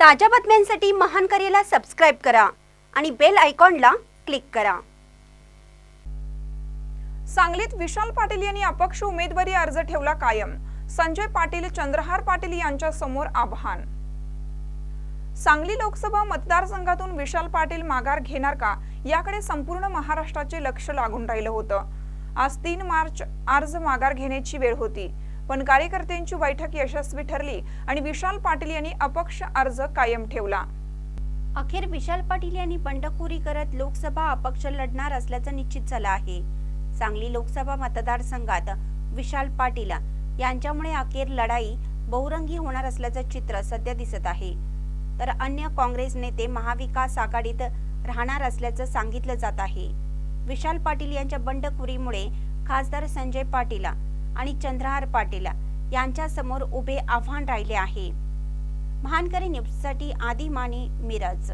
ताज्या बातम्यांसाठी महान करेला सबस्क्राईब करा आणि बेल आयकॉनला क्लिक करा. सांगलीत विशाल पाटील यांनी अपक्ष उमेदवारी अर्ज ठेवला कायम. संजय पाटील चंद्रहार पाटील यांच्या समोर आव्हान. सांगली लोकसभा मतदारसंघातून विशाल पाटील माघार घेणार का? याकडे संपूर्ण महाराष्ट्राचे लक्ष लागून राहिलं होतं. आज तीन मार्च अर्ज माघार घेण्याची वेळ होती. पण कार्यकर्त्यांची बैठक यशस्वी ठरली आणि विशाल पाटील यांनी अपक्ष अर्ज कायम ठेवला. अखेर विशाल पाटील यांनी बंडखोरी करत लोकसभा अपक्ष लढणार असल्याचं निश्चित झालं आहे. सांगली लोकसभा मतदारसंघात विशाल पाटील यांच्यामुळे अखेर लढाई बहुरंगी होणार असल्याचं चित्र सध्या दिसत आहे. तर अन्य काँग्रेस नेते महाविकास आघाडीत राहणार असल्याचं सांगितलं जात आहे. विशाल पाटील यांच्या बंडखोरीमुळे खासदार संजय पाटील आणि चंद्रहार पाटील यांच्या समोर उभे आव्हान राहिले आहे. महानकरी न्यूजसाठी आदी माने मिरज.